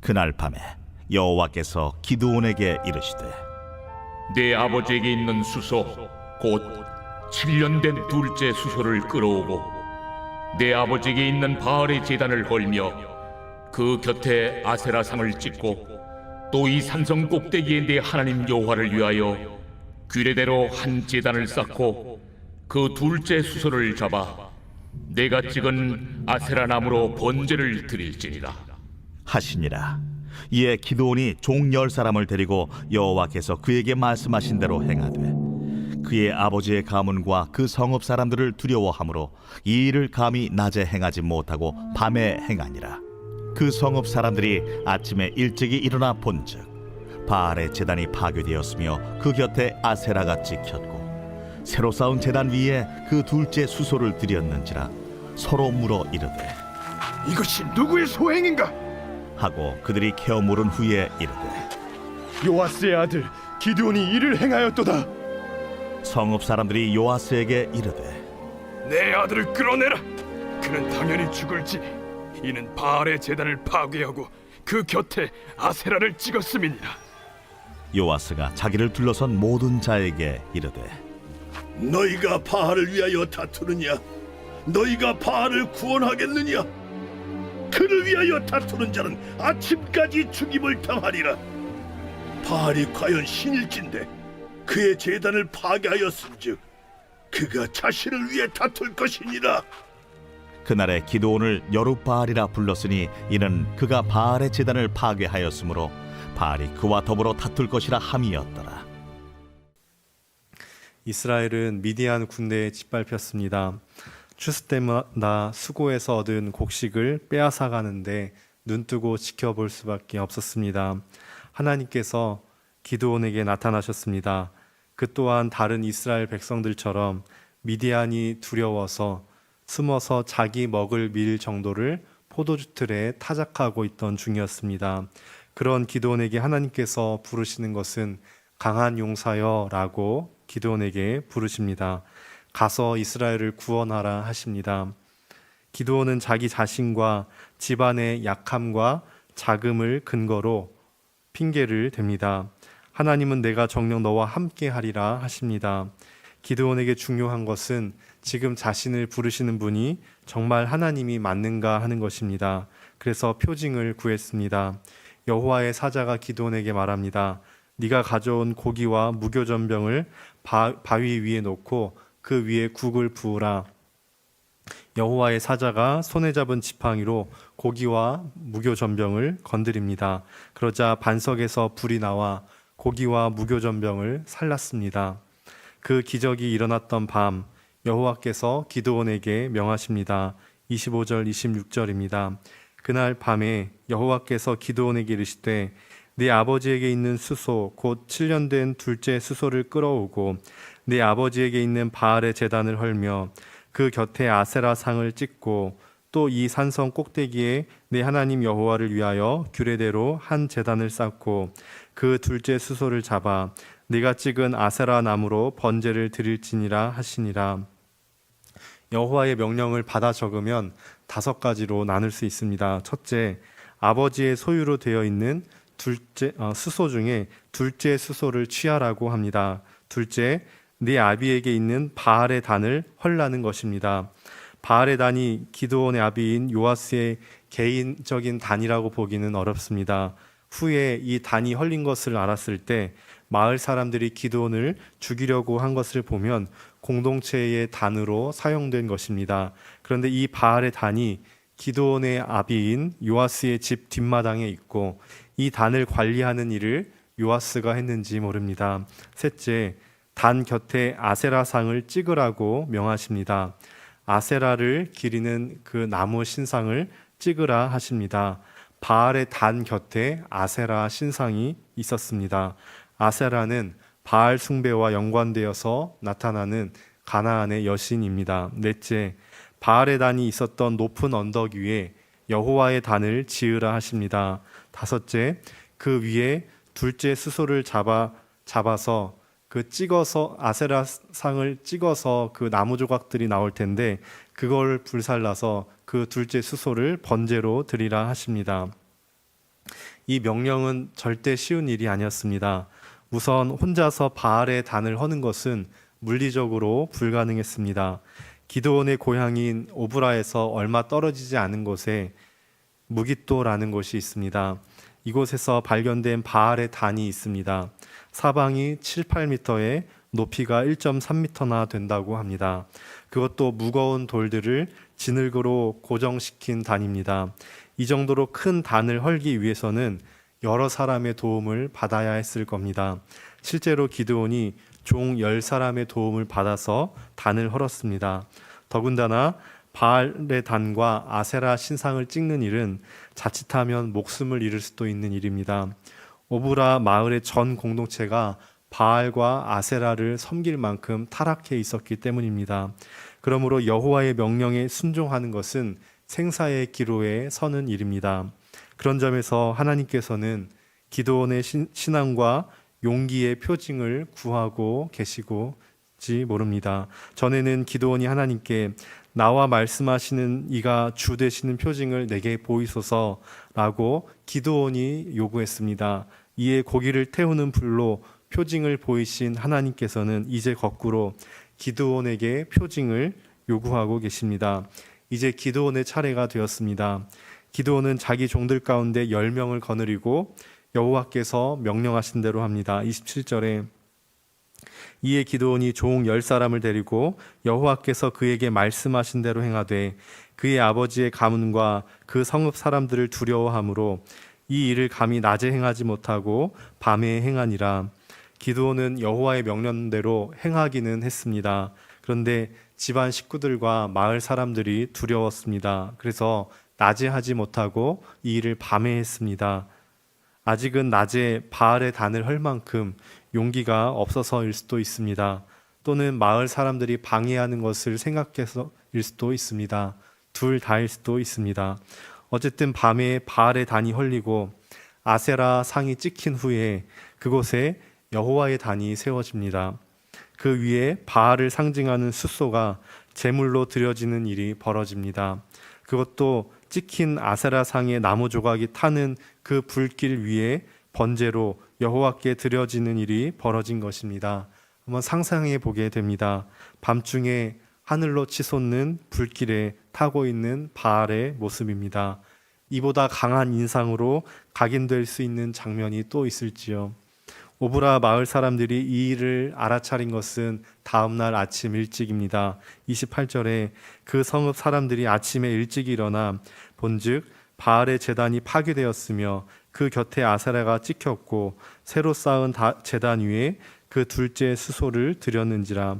그날 밤에 여호와께서 기드온에게 이르시되 내 아버지에게 있는 수소 곧 7년 된 둘째 수소를 끌어오고 내 아버지에게 있는 바알의 제단을 걸며 그 곁에 아세라상을 찍고 또 이 산성 꼭대기에 내 하나님 여호와를 위하여 규례대로 한 제단을 쌓고 그 둘째 수소를 잡아 내가 찍은 아세라 나무로 번제를 드릴지니라 하시니라 이에 기드온이 종 열 사람을 데리고 여호와께서 그에게 말씀하신 대로 행하되 그의 아버지의 가문과 그 성읍 사람들을 두려워하므로 이 일을 감히 낮에 행하지 못하고 밤에 행하니라 그 성읍 사람들이 아침에 일찍이 일어나 본즉 바알의 제단이 파괴되었으며 그 곁에 아세라가 찍혔고 새로 쌓은 제단 위에 그 둘째 수소를 들였는지라 서로 물어 이르되 이것이 누구의 소행인가? 하고 그들이 캐어 물은 후에 이르되 요아스의 아들 기드온이 이를 행하였도다. 성읍 사람들이 요아스에게 이르되 내 아들을 끌어내라. 그는 당연히 죽을지. 이는 바알의 제단을 파괴하고 그 곁에 아세라를 찍었음이니라. 요아스가 자기를 둘러선 모든 자에게 이르되 너희가 바알을 위하여 다투느냐? 너희가 바알을 구원하겠느냐? 그를 위하여 다투는 자는 아침까지 죽임을 당하리라. 바알이 과연 신일진데 그의 재단을 파괴하였은즉 그가 자신을 위해 다툴 것이니라. 그날에 기도온을 여룻바알이라 불렀으니 이는 그가 바알의 제단을 파괴하였으므로 바알이 그와 더불어 다툴 것이라 함이었더라 이스라엘은 미디안 군대에 짓밟혔습니다. 추수 때마다 수고해서 얻은 곡식을 빼앗아 가는데 눈뜨고 지켜볼 수밖에 없었습니다. 하나님께서 기드온에게 나타나셨습니다. 그 또한 다른 이스라엘 백성들처럼 미디안이 두려워서 숨어서 자기 먹을 밀 정도를 포도주 틀에 타작하고 있던 중이었습니다. 그런 기드온에게 하나님께서 부르시는 것은 강한 용사여라고 기드온에게 부르십니다. 가서 이스라엘을 구원하라 하십니다. 기드온은 자기 자신과 집안의 약함과 자금을 근거로 핑계를 댑니다. 하나님은 내가 정녕 너와 함께 하리라 하십니다. 기드온에게 중요한 것은 지금 자신을 부르시는 분이 정말 하나님이 맞는가 하는 것입니다. 그래서 표징을 구했습니다. 여호와의 사자가 기드온에게 말합니다. 네가 가져온 고기와 무교전병을 바, 바위 위에 놓고 그 위에 국을 부으라. 여호와의 사자가 손에 잡은 지팡이로 고기와 무교 전병을 건드립니다. 그러자 반석에서 불이 나와 고기와 무교 전병을 살랐습니다. 그 기적이 일어났던 밤 여호와께서 기드온에게 명하십니다. 25절 26절입니다. 그날 밤에 여호와께서 기드온에게 이르시되 네 아버지에게 있는 수소 곧 7년 된 둘째 수소를 끌어오고 네 아버지에게 있는 바알의 제단을 헐며 그 곁에 아세라 상을 찍고 또 이 산성 꼭대기에 내 하나님 여호와를 위하여 규례대로 한 제단을 쌓고 그 둘째 수소를 잡아 네가 찍은 아세라 나무로 번제를 드릴지니라 하시니라 여호와의 명령을 받아 적으면 다섯 가지로 나눌 수 있습니다. 첫째, 아버지의 소유로 되어 있는 둘째 어, 수소 중에 둘째 수소를 취하라고 합니다. 둘째, 네 아비에게 있는 바알의 단을 헐라는 것입니다. 바알의 단이 기드온의 아비인 요아스의 개인적인 단이라고 보기는 어렵습니다. 후에 이 단이 헐린 것을 알았을 때 마을 사람들이 기드온을 죽이려고 한 것을 보면 공동체의 단으로 사용된 것입니다. 그런데 이 바알의 단이 기드온의 아비인 요아스의 집 뒷마당에 있고 이 단을 관리하는 일을 요아스가 했는지 모릅니다. 셋째, 단 곁에 아세라상을 찍으라고 명하십니다. 아세라를 기리는 그 나무 신상을 찍으라 하십니다. 바알의 단 곁에 아세라 신상이 있었습니다. 아세라는 바알 숭배와 연관되어서 나타나는 가나안의 여신입니다. 넷째, 바알의 단이 있었던 높은 언덕 위에 여호와의 단을 지으라 하십니다. 다섯째, 그 위에 둘째 수소를 잡아 잡아서 그 찍어서 아세라 상을 찍어서 그 나무 조각들이 나올 텐데 그걸 불살라서 그 둘째 수소를 번제로 드리라 하십니다. 이 명령은 절대 쉬운 일이 아니었습니다. 우선 혼자서 바알의 단을 허는 것은 물리적으로 불가능했습니다. 기도원의 고향인 오브라에서 얼마 떨어지지 않은 곳에 무기또라는 곳이 있습니다. 이곳에서 발견된 바알의 단이 있습니다. 사방이 7, 8m에 높이가 1.3m나 된다고 합니다. 그것도 무거운 돌들을 진흙으로 고정시킨 단입니다. 이 정도로 큰 단을 헐기 위해서는 여러 사람의 도움을 받아야 했을 겁니다. 실제로 기드온이 종 10사람의 도움을 받아서 단을 헐었습니다. 더군다나 바알의 단과 아세라 신상을 찍는 일은 자칫하면 목숨을 잃을 수도 있는 일입니다. 오브라 마을의 전 공동체가 바알과 아세라를 섬길 만큼 타락해 있었기 때문입니다. 그러므로 여호와의 명령에 순종하는 것은 생사의 기로에 서는 일입니다. 그런 점에서 하나님께서는 기도원의 신- 신앙과 용기의 표징을 구하고 계시고 지 모릅니다. 전에는 기도원이 하나님께 나와 말씀하시는 이가 주 되시는 표징을 내게 보이소서라고 기도원이 요구했습니다. 이에 고기를 태우는 불로 표징을 보이신 하나님께서는 이제 거꾸로 기도원에게 표징을 요구하고 계십니다. 이제 기도원의 차례가 되었습니다. 기도원은 자기 종들 가운데 10명을 거느리고 여호와께서 명령하신 대로 합니다. 27절에 이에 기도원이 종 열 사람을 데리고 여호와께서 그에게 말씀하신 대로 행하되 그의 아버지의 가문과 그 성읍 사람들을 두려워하므로 이 일을 감히 낮에 행하지 못하고 밤에 행하니라. 기도원은 여호와의 명령대로 행하기는 했습니다. 그런데 집안 식구들과 마을 사람들이 두려웠습니다. 그래서 낮에 하지 못하고 이 일을 밤에 했습니다. 아직은 낮에 바알의 단을 헐 만큼 용기가 없어서일 수도 있습니다. 또는 마을 사람들이 방해하는 것을 생각해서일 수도 있습니다. 둘 다일 수도 있습니다. 어쨌든 밤에 바알의 단이 헐리고 아세라 상이 찍힌 후에 그곳에 여호와의 단이 세워집니다. 그 위에 바알을 상징하는 숫소가 제물로 드려지는 일이 벌어집니다. 그것도 찍힌 아세라 상의 나무 조각이 타는 그 불길 위에 번제로 여호와께 드려지는 일이 벌어진 것입니다. 한번 상상해 보게 됩니다. 밤중에 하늘로 치솟는 불길에 타고 있는 바알의 모습입니다. 이보다 강한 인상으로 각인될 수 있는 장면이 또 있을지요. 오브라 마을 사람들이 이 일을 알아차린 것은 다음 날 아침 일찍입니다. 28절에 그 성읍 사람들이 아침에 일찍 일어나 본즉 바알의 제단이 파괴되었으며 그 곁에 아사라가 찍혔고 새로 쌓은 다- 제단 위에 그 둘째 수소를 드렸는지라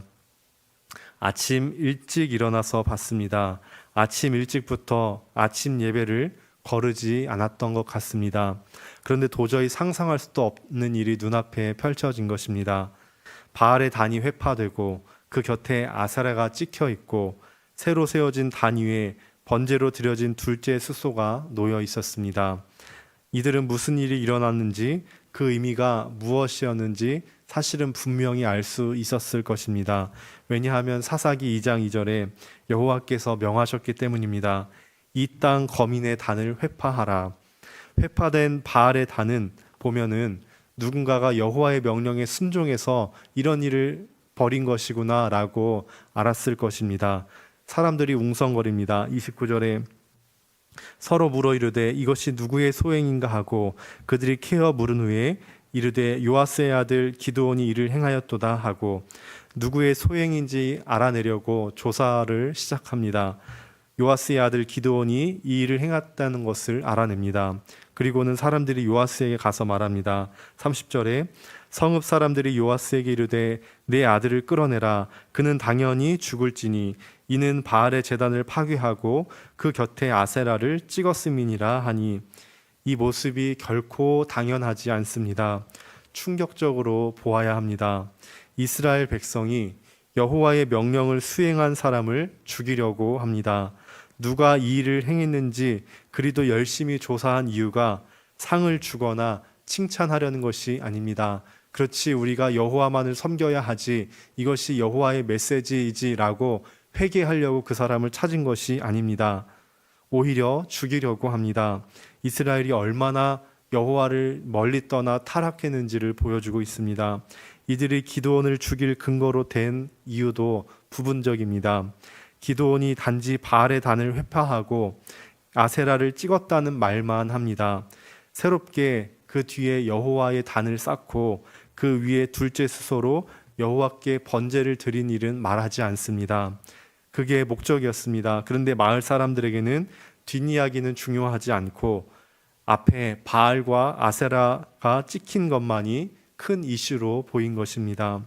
아침 일찍 일어나서 봤습니다. 아침 일찍부터 아침 예배를 거르지 않았던 것 같습니다. 그런데 도저히 상상할 수도 없는 일이 눈앞에 펼쳐진 것입니다. 바알의 단이 회파되고 그 곁에 아사라가 찍혀 있고 새로 세워진 단 위에 번제로 드려진 둘째 수소가 놓여 있었습니다. 이들은 무슨 일이 일어났는지 그 의미가 무엇이었는지 사실은 분명히 알 수 있었을 것입니다. 왜냐하면 사사기 2장 2절에 여호와께서 명하셨기 때문입니다. 이 땅 거민의 단을 회파하라. 회파된 바알의 단은 보면은 누군가가 여호와의 명령에 순종해서 이런 일을 벌인 것이구나라고 알았을 것입니다. 사람들이 웅성거립니다. 29절에 서로 물어 이르되 이것이 누구의 소행인가 하고 그들이 케어 물은 후에 이르되 요아스의 아들 기드온이 이를 행하였도다 하고 누구의 소행인지 알아내려고 조사를 시작합니다. 요아스의 아들 기드온이 이 일을 행했다는 것을 알아냅니다. 그리고는 사람들이 요아스에게 가서 말합니다. 30절에 성읍 사람들이 요아스에게 이르되 내 아들을 끌어내라 그는 당연히 죽을지니 이는 바알의 제단을 파괴하고 그 곁에 아세라를 찍었음이니라 하니 이 모습이 결코 당연하지 않습니다. 충격적으로 보아야 합니다. 이스라엘 백성이 여호와의 명령을 수행한 사람을 죽이려고 합니다. 누가 이 일을 행했는지 그리도 열심히 조사한 이유가 상을 주거나 칭찬하려는 것이 아닙니다. 그렇지 우리가 여호와만을 섬겨야 하지 이것이 여호와의 메시지이지라고 회개하려고 그 사람을 찾은 것이 아닙니다. 오히려 죽이려고 합니다. 이스라엘이 얼마나 여호와를 멀리 떠나 타락했는지를 보여주고 있습니다. 이들이 기도원을 죽일 근거로 된 이유도 부분적입니다. 기도원이 단지 바알의 단을 회파하고 아세라를 찍었다는 말만 합니다. 새롭게 그 뒤에 여호와의 단을 쌓고 그 위에 둘째 수소로 여호와께 번제를 드린 일은 말하지 않습니다. 그게 목적이었습니다. 그런데 마을 사람들에게는 뒷이야기는 중요하지 않고 앞에 바알과 아세라가 찍힌 것만이 큰 이슈로 보인 것입니다.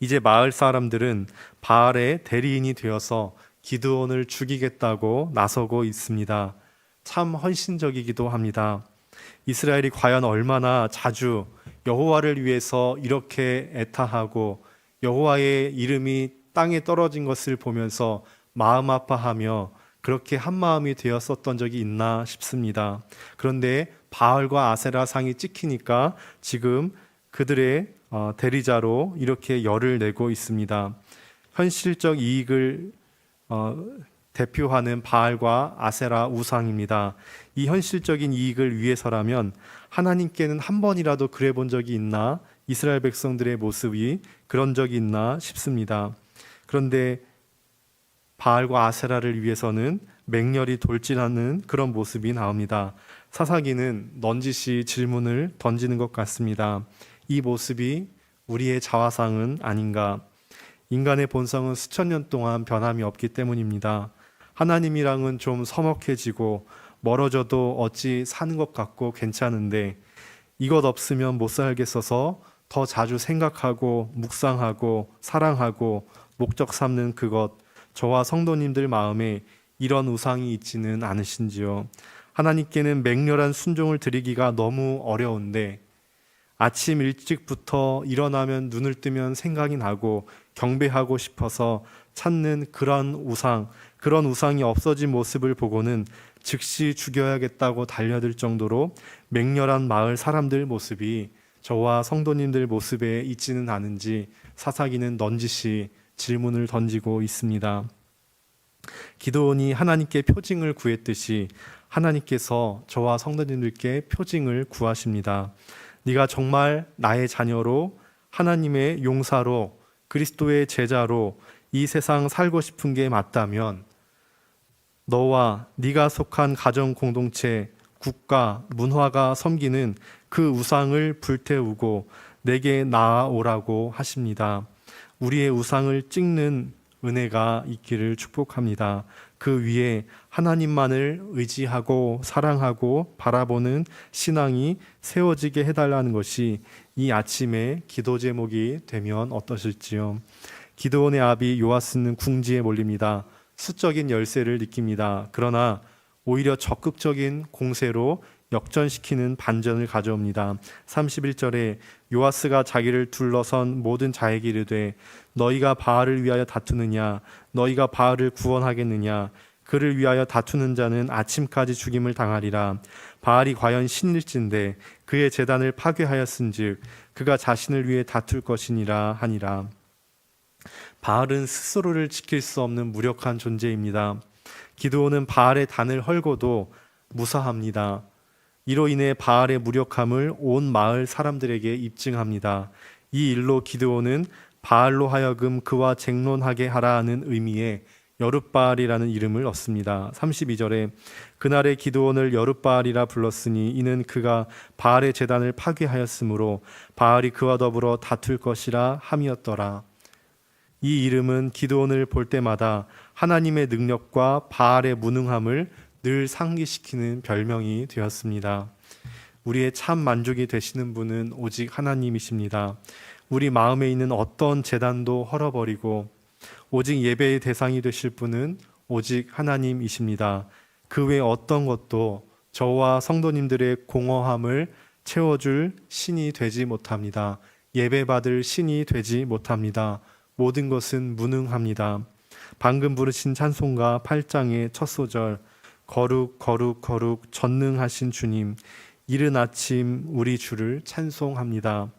이제 마을 사람들은 바알의 대리인이 되어서 기드온을 죽이겠다고 나서고 있습니다. 참 헌신적이기도 합니다. 이스라엘이 과연 얼마나 자주 여호와를 위해서 이렇게 애타하고 여호와의 이름이 땅에 떨어진 것을 보면서 마음 아파하며 그렇게 한 마음이 되었었던 적이 있나 싶습니다. 그런데 바알과 아세라 상이 찍히니까 지금 그들의 어, 대리자로 이렇게 열을 내고 있습니다. 현실적 이익을 어, 대표하는 바알과 아세라 우상입니다. 이 현실적인 이익을 위해서라면 하나님께는 한 번이라도 그래 본 적이 있나? 이스라엘 백성들의 모습이 그런 적이 있나 싶습니다. 그런데 바알과 아세라를 위해서는 맹렬히 돌진하는 그런 모습이 나옵니다. 사사기는 넌지시 질문을 던지는 것 같습니다. 이 모습이 우리의 자화상은 아닌가? 인간의 본성은 수천 년 동안 변함이 없기 때문입니다. 하나님이랑은 좀 서먹해지고 멀어져도 어찌 사는 것 같고 괜찮은데 이것 없으면 못 살겠어서 더 자주 생각하고 묵상하고 사랑하고 목적 삼는 그것 저와 성도님들 마음에 이런 우상이 있지는 않으신지요. 하나님께는 맹렬한 순종을 드리기가 너무 어려운데 아침 일찍부터 일어나면 눈을 뜨면 생각이 나고 경배하고 싶어서 찾는 그런 우상, 그런 우상이 없어진 모습을 보고는 즉시 죽여야겠다고 달려들 정도로 맹렬한 마을 사람들 모습이 저와 성도님들 모습에 있지는 않은지 사사기는 넌지시 질문을 던지고 있습니다. 기도원이 하나님께 표징을 구했듯이 하나님께서 저와 성도님들께 표징을 구하십니다. 네가 정말 나의 자녀로 하나님의 용사로 그리스도의 제자로 이 세상 살고 싶은 게 맞다면 너와 네가 속한 가정 공동체, 국가, 문화가 섬기는 그 우상을 불태우고 내게 나아오라고 하십니다. 우리의 우상을 찍는 은혜가 있기를 축복합니다. 그 위에 하나님만을 의지하고 사랑하고 바라보는 신앙이 세워지게 해달라는 것이 이 아침의 기도 제목이 되면 어떠실지요. 기도원의 아비 요아스는 궁지에 몰립니다. 수적인 열세를 느낍니다. 그러나 오히려 적극적인 공세로 역전시키는 반전을 가져옵니다. 31절에 요아스가 자기를 둘러선 모든 자에게 이르되 너희가 바알을 위하여 다투느냐 너희가 바알을 구원하겠느냐 그를 위하여 다투는 자는 아침까지 죽임을 당하리라 바알이 과연 신일진데 그의 재단을 파괴하였은즉 그가 자신을 위해 다툴 것이니라 하니라 바알은 스스로를 지킬 수 없는 무력한 존재입니다. 기드온은 바알의 단을 헐고도 무사합니다. 이로 인해 바알의 무력함을 온 마을 사람들에게 입증합니다. 이 일로 기드온은 바알로 하여금 그와 쟁론하게 하라는 의미의 여룻바알이라는 이름을 얻습니다. 32절에 그날의 기드온을 여룻바알이라 불렀으니 이는 그가 바알의 재단을 파괴하였으므로 바알이 그와 더불어 다툴 것이라 함이었더라. 이 이름은 기도원을 볼 때마다 하나님의 능력과 바알의 무능함을 늘 상기시키는 별명이 되었습니다. 우리의 참 만족이 되시는 분은 오직 하나님이십니다. 우리 마음에 있는 어떤 재단도 헐어버리고 오직 예배의 대상이 되실 분은 오직 하나님이십니다. 그 외 어떤 것도 저와 성도님들의 공허함을 채워줄 신이 되지 못합니다. 예배받을 신이 되지 못합니다. 모든 것은 무능합니다. 방금 부르신 찬송가 8장의 첫 소절 거룩 거룩 거룩 전능하신 주님 이른 아침 우리 주를 찬송합니다.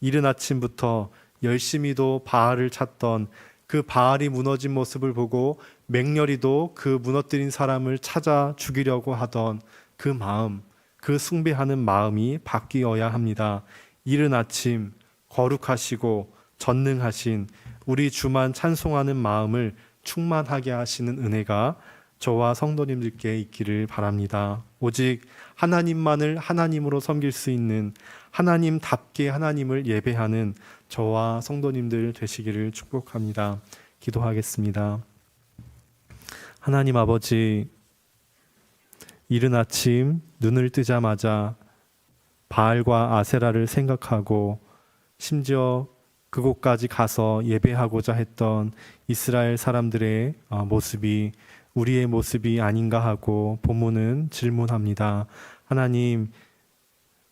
이른 아침부터 열심히도 바알을 찾던 그 바알이 무너진 모습을 보고 맹렬히도 그 무너뜨린 사람을 찾아 죽이려고 하던 그 마음 그 숭배하는 마음이 바뀌어야 합니다. 이른 아침 거룩하시고 전능하신 우리 주만 찬송하는 마음을 충만하게 하시는 은혜가 저와 성도님들께 있기를 바랍니다. 오직 하나님만을 하나님으로 섬길 수 있는 하나님답게 하나님을 예배하는 저와 성도님들 되시기를 축복합니다. 기도하겠습니다. 하나님 아버지, 이른 아침 눈을 뜨자마자 바알과 아세라를 생각하고 심지어 그곳까지 가서 예배하고자 했던 이스라엘 사람들의 어, 모습이 우리의 모습이 아닌가 하고 본문은 질문합니다. 하나님,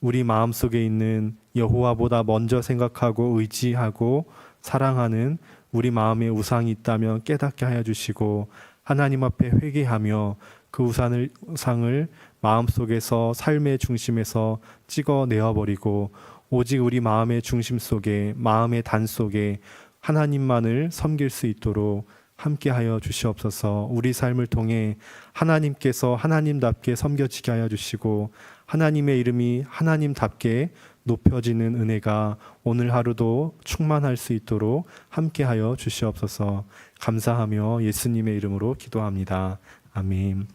우리 마음속에 있는 여호와보다 먼저 생각하고 의지하고 사랑하는 우리 마음에 우상이 있다면 깨닫게 하여 주시고 하나님 앞에 회개하며 그 우산을, 우상을 마음속에서 삶의 중심에서 찍어 내어 버리고 오직 우리 마음의 중심 속에 마음의 단 속에 하나님만을 섬길 수 있도록 함께 하여 주시옵소서. 우리 삶을 통해 하나님께서 하나님답게 섬겨지게 하여 주시고 하나님의 이름이 하나님답게 높여지는 은혜가 오늘 하루도 충만할 수 있도록 함께 하여 주시옵소서. 감사하며 예수님의 이름으로 기도합니다. 아멘.